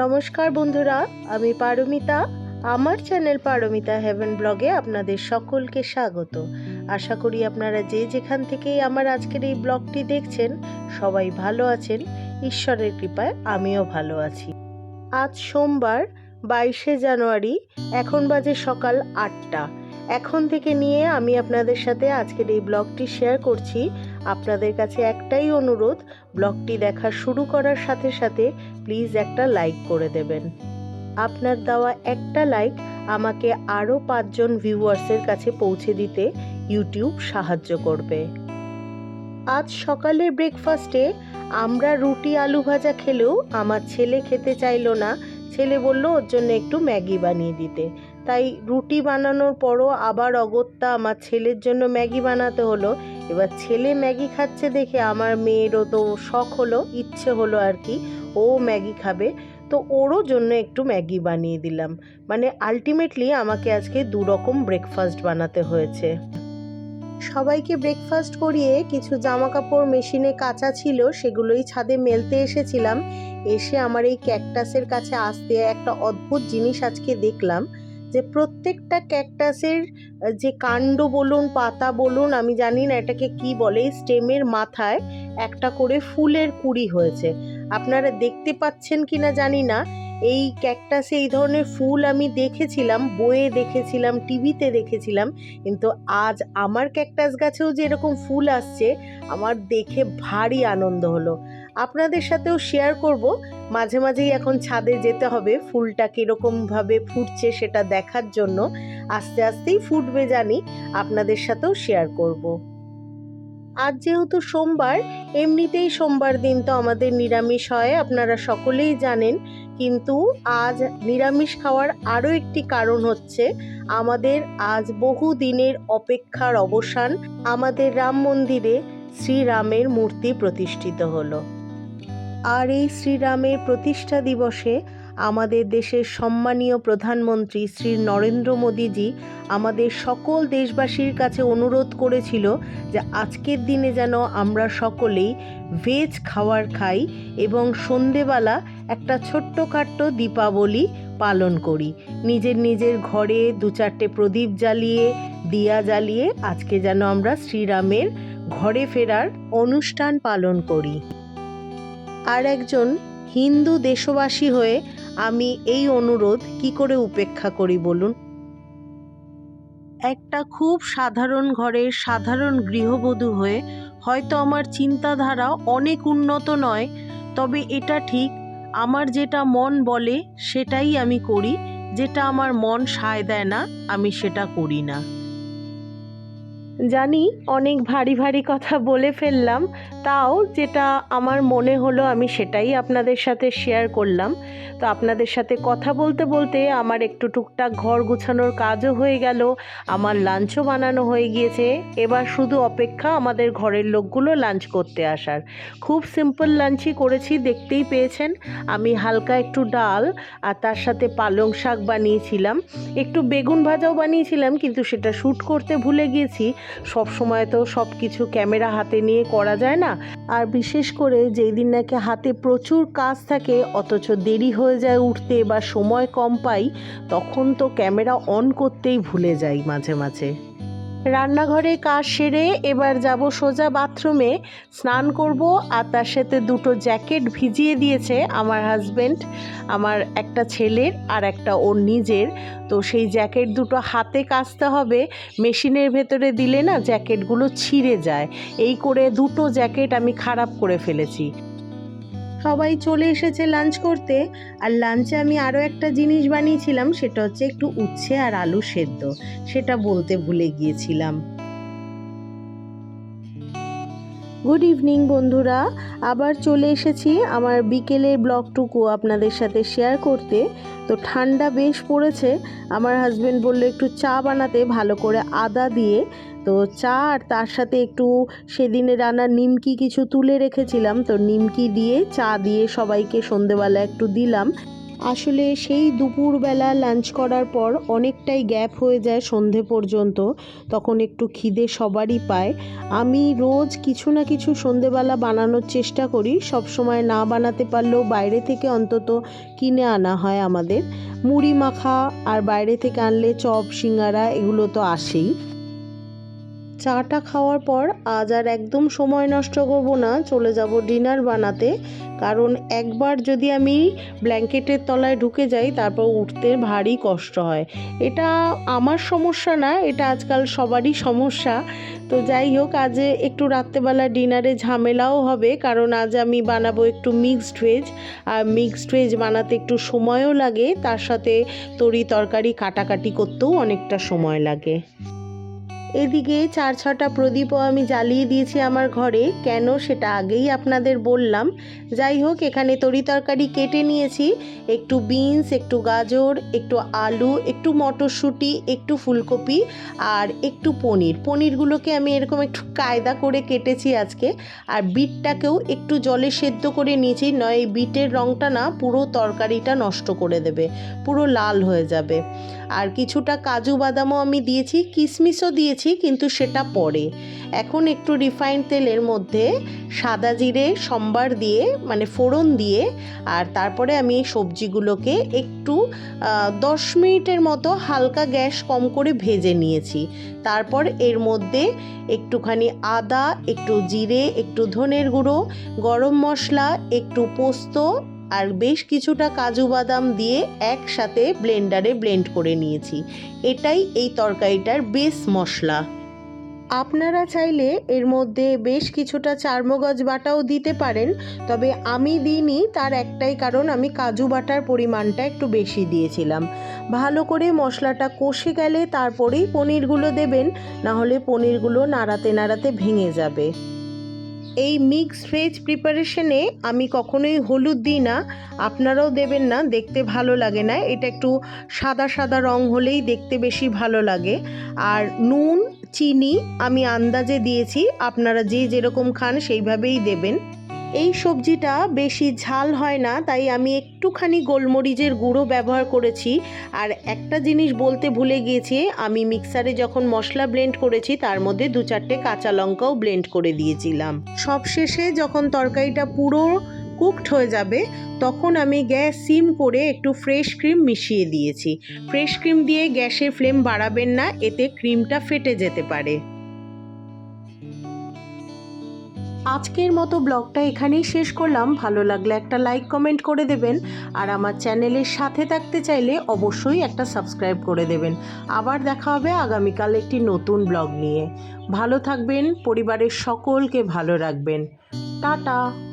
নমস্কার বন্ধুরা, আমি পারমিতা। আমার চ্যানেল পারমিতা হেভেন ব্লগে আপনাদের সকলকে স্বাগত। আশা করি আপনারা যে যেখান থেকেই আমার আজকের এই ব্লগটি দেখছেন, সবাই ভালো আছেন। ঈশ্বরের কৃপায় আমিও ভালো আছি। আজ সোমবার, বাইশে জানুয়ারি, এখন বাজে সকাল আটটা। এখন থেকে নিয়ে আমি আপনাদের সাথে আজকের এই ব্লগটি শেয়ার করছি। আপনাদের কাছে একটাই অনুরোধ, ব্লগটি দেখা শুরু করার সাথে সাথে প্লিজ একটা লাইক করে দেবেন। আপনার দেওয়া একটা লাইক আমাকে আরও পাঁচজন ভিউয়ার্সের কাছে পৌঁছে দিতে ইউটিউব সাহায্য করবে। আজ সকালের ব্রেকফাস্টে আমরা রুটি আলু ভাজা খেলেও আমার ছেলে খেতে চাইলো না। ছেলে বলল, ওর জন্য একটু ম্যাগি বানিয়ে দিতে। তাই রুটি বানানোর পরও আবার অগত্যা আমার ছেলের জন্য ম্যাগি বানাতে হলো। এবার ছেলে ম্যাগি খাচ্ছে দেখে আমার মেয়েরও তো শখ হলো, ইচ্ছে হলো আর কি, ও ম্যাগি খাবে। তো ওরও জন্য একটু ম্যাগি বানিয়ে দিলাম। মানে আলটিমেটলি আমাকে আজকে দু রকম ব্রেকফাস্ট বানাতে হয়েছে। সবাইকে ব্রেকফাস্ট করিয়ে কিছু জামা কাপড় মেশিনে কাঁচা ছিল, সেগুলোই ছাদে মেলতে এসেছিলাম। এসে আমার এই ক্যাকটাসের কাছে আসতে একটা অদ্ভুত জিনিস আজকে দেখলাম। যে প্রত্যেকটা ক্যাকটাসের যে কাণ্ড বলুন, পাতা বলুন, আমি জানি না এটাকে কি বলে, স্টেমের মাথায় একটা করে ফুলের কুড়ি হয়েছে। আপনারা দেখতে পাচ্ছেন কি না জানি না, এই ক্যাকটাসে এই ধরনের ফুল আমি দেখেছিলাম, বইয়ে দেখেছিলাম, টিভিতে দেখেছিলাম, কিন্তু আজ আমার ক্যাকটাস গাছেও যে এরকম ফুল আসছে, আমার দেখে ভারী আনন্দ হলো। আপনাদের সাথেও শেয়ার করব মাঝে মাঝেই এখন ছাদে যেতে হবে। ফুলটা কীরকমভাবে ফুটছে সেটা দেখার জন্য আস্তে আস্তেই ফুটবে জানি। আপনাদের সাথেও শেয়ার করব। আজ যেহেতু সোমবার, এমনিতেই সোমবার দিন তো আমাদের নিরামিষ হয়, আপনারা সকলেই জানেন। কিন্তু আজ নিরামিষ খাওয়ার আরও একটি কারণ হচ্ছে আমাদের আজ বহু দিনের অপেক্ষার অবসান। আমাদের রাম মন্দিরে শ্রীরামের মূর্তি প্রতিষ্ঠিত হলো। আর এই শ্রীরামের প্রতিষ্ঠা দিবসে আমাদের দেশের সম্মানীয় প্রধানমন্ত্রী শ্রী নরেন্দ্র মোদীজি আমাদের সকল দেশবাসীর কাছে অনুরোধ করেছিল যে আজকের দিনে যেন আমরা সকলেই ভেজ খাবার খাই এবং সন্ধেবেলা একটা ছোট্টখাট্ট দীপাবলি পালন করি। নিজের নিজের ঘরে দু চারটে প্রদীপ জ্বালিয়ে, দিয়া জ্বালিয়ে আজকে যেন আমরা শ্রীরামের ঘরে ফেরার অনুষ্ঠান পালন করি। আর একজন হিন্দু দেশবাসী হয়ে আমি এই অনুরোধ কি করে উপেক্ষা করি বলুন? একটা খুব সাধারণ ঘরের সাধারণ গৃহবধূ হয়ে হয়তো আমার চিন্তাধারা অনেক উন্নত নয়, তবে এটা ঠিক, আমার যেটা মন বলে সেটাই আমি করি, যেটা আমার মন সায় দেয় না, আমি সেটা করি না। জানি অনেক ভারী ভারী কথা বলে ফেললাম, তাও যেটা আমার মনে হলো আমি সেটাই আপনাদের সাথে শেয়ার করলাম। তো আপনাদের সাথে কথা বলতে বলতে আমার একটু টুকটাক ঘর গুছানোর কাজও হয়ে গেল, আমার লাঞ্চও বানানো হয়ে গিয়েছে, এবার শুধু অপেক্ষা আমাদের ঘরের লোকগুলো লাঞ্চ করতে আসার। খুব সিম্পল লাঞ্চই করেছি, দেখতেই পেয়েছেন। আমি হালকা একটু ডাল আর তার সাথে পালং শাক বানিয়েছিলাম। একটু বেগুন ভাজাও বানিয়েছিলাম, কিন্তু সেটা শ্যুট করতে ভুলে গিয়েছি। সব সময় তো সব কিছু ক্যামেরা হাতে নিয়ে করা যায় না। আর বিশেষ করে যেই দিন নাকি হাতে প্রচুর কাজ থাকে, অথচ দেরি হয়ে যায় উঠতে বা সময় কম পাই, তখন তো ক্যামেরা অন করতেই ভুলে যাই মাঝে মাঝে। রান্নাঘরে কাজ সেরে এবার যাব সোজা বাথরুমে। স্নান করব, আর তার সাথে দুটো জ্যাকেট ভিজিয়ে দিয়েছে আমার হাজবেন্ড, আমার একটা ছেলের আর একটা ওর নিজের। তো সেই জ্যাকেট দুটো হাতে কাচতে হবে, মেশিনের ভেতরে দিলে না জ্যাকেটগুলো ছিঁড়ে যায়। এই করে দুটো জ্যাকেট আমি খারাপ করে ফেলেছি। সবাই চলে এসেছে লাঞ্চ করতে। আর লাঞ্চে আমি আরও একটা জিনিস বানিয়েছিলাম, সেটা হচ্ছে একটু উচ্ছে আর আলু সেদ্ধ। সেটা বলতে ভুলে গিয়েছিলাম। গুড ইভিনিং বন্ধুরা। আবার চলে এসেছি আমার বিকেলের ব্লগটুকু আপনাদের সাথে শেয়ার করতে। তো ঠান্ডা বেশ পড়েছে। আমার হাজব্যান্ড বলল একটু চা বানাতে, ভালো করে আদা দিয়ে তো চা আর তার সাথে একটু সেদিনে রান্না নিমকি কিছু তুলে রেখেছিলাম। তো নিমকি দিয়ে চা দিয়ে সবাইকে সন্ধেবেলা একটু দিলাম। আসলে সেই দুপুরবেলা লাঞ্চ করার পর অনেকটাই গ্যাপ হয়ে যায় সন্ধে পর্যন্ত। তখন একটু খিদে সবারই পায়। আমি রোজ কিছু না কিছু সন্ধেবেলা বানানোর চেষ্টা করি। সব সময় না বানাতে পারলেও বাইরে থেকে অন্তত কিনে আনা হয় আমাদের। মুড়ি মাখা আর বাইরে থেকে আনলে চপ, সিঙ্গারা এগুলো তো আসেই। চাটা খাওয়ার পর আজ আর একদম সময় নষ্ট করব না, চলে যাব ডিনার বানাতে। কারণ একবার যদি আমি ব্ল্যাঙ্কেটের তলায় ঢুকে যাই, তারপর উঠতে ভারী কষ্ট হয়। এটা আমার সমস্যা না, এটা আজকাল সবারই সমস্যা। তো যাই হোক, আজ একটু রাত্রেবেলা ডিনারে ঝামেলাও হবে, কারণ আজ আমি বানাবো একটু মিক্সড ভেজ। আর মিক্সড ভেজ বানাতে একটু সময়ও লাগে, তার সাথে তরি তরকারি কাটাকাটি করতেও অনেকটা সময় লাগে। এদিকে চার ছটা প্রদীপও আমি জ্বালিয়ে দিয়েছি আমার ঘরে। কেন সেটা আগেই আপনাদের বললাম। যাই হোক, এখানে তরি তরকারি কেটে নিয়েছি। একটু বিনস, একটু গাজর, একটু আলু, একটু মটরশুঁটি, একটু ফুলকপি আর একটু পনির। পনিরগুলোকে আমি এরকম একটু কায়দা করে কেটেছি আজকে। আর বিটটাকেও একটু জলে সেদ্ধ করে নিয়েছি, নয় বিটের রঙটা না, পুরো তরকারিটা নষ্ট করে দেবে, পুরো লাল হয়ে যাবে। আর কিছুটা কাজু বাদামও আমি দিয়েছি, কিশমিশও দিয়েছি। কিন্তু সেটা পরে। এখন একটু রিফাইন্ড তেলের মধ্যে সাদা জিরে, সম্বার দিয়ে মানে ফোড়ন দিয়ে, আর তারপরে আমি সবজিগুলোকে একটু দশ মিনিটের মতো হালকা গ্যাস কম করে ভেজে নিয়েছি। তারপর এর মধ্যে একটুখানি আদা, একটু জিরে, একটু ধনের গুঁড়ো, গরম মশলা, একটু পোস্ত আর বেশ কিছুটা কাজু বাদাম দিয়ে একসাথে ব্লেন্ডারে ব্লেন্ড করে নিয়েছি। এটাই এই তরকারিটার বেস মশলা। আপনারা চাইলে এর মধ্যে বেশ কিছুটা চারমগজ বাটাও দিতে পারেন, তবে আমি দিইনি, তার একটাই কারণ আমি কাজু বাটার পরিমাণটা একটু বেশি দিয়েছিলাম। ভালো করে মশলাটা কষে গেলে তারপরেই পনিরগুলো দেবেন না হলে পনিরগুলো নাড়াতে নাড়াতে ভেঙে যাবে। এই মিক্স ভেজ প্রিপারেশনে আমি কখনোই হলুদ দিই না। আপনারাও দেবেন না, দেখতে ভালো লাগে না। এটা একটু সাদা সাদা রং হলেই দেখতে বেশি ভালো লাগে। আর নুন, চিনি আমি আন্দাজে দিয়েছি, আপনারা যে যেরকম খান সেইভাবেই দেবেন। এই সবজিটা বেশি ঝাল হয় না, তাই আমি একটুখানি গোলমরিচের গুঁড়ো ব্যবহার করেছি। আর একটা জিনিস বলতে ভুলে গিয়েছি, আমি মিক্সারে যখন মশলা ব্লেন্ড করেছি, তার মধ্যে দু চারটে কাঁচা লঙ্কাও ব্লেন্ড করে দিয়েছিলাম। সবশেষে যখন তরকারিটা পুরো কুকড হয়ে যাবে, তখন আমি গ্যাস সিম করে একটু ফ্রেশ ক্রিম মিশিয়ে দিয়েছি। ফ্রেশ ক্রিম দিয়ে গ্যাসের ফ্লেম বাড়াবেন না, এতে ক্রিমটা ফেটে যেতে পারে। আজকের মতো ব্লগটা এখানেই শেষ করলাম। ভালো লাগলে একটা লাইক, কমেন্ট করে দেবেন। আর আমার চ্যানেলের সাথে থাকতে চাইলে অবশ্যই একটা সাবস্ক্রাইব করে দেবেন। আবার দেখা হবে আগামীকাল একটি নতুন ব্লগ নিয়ে। ভালো থাকবেন, পরিবারের সকলকে ভালো রাখবেন। টাটা!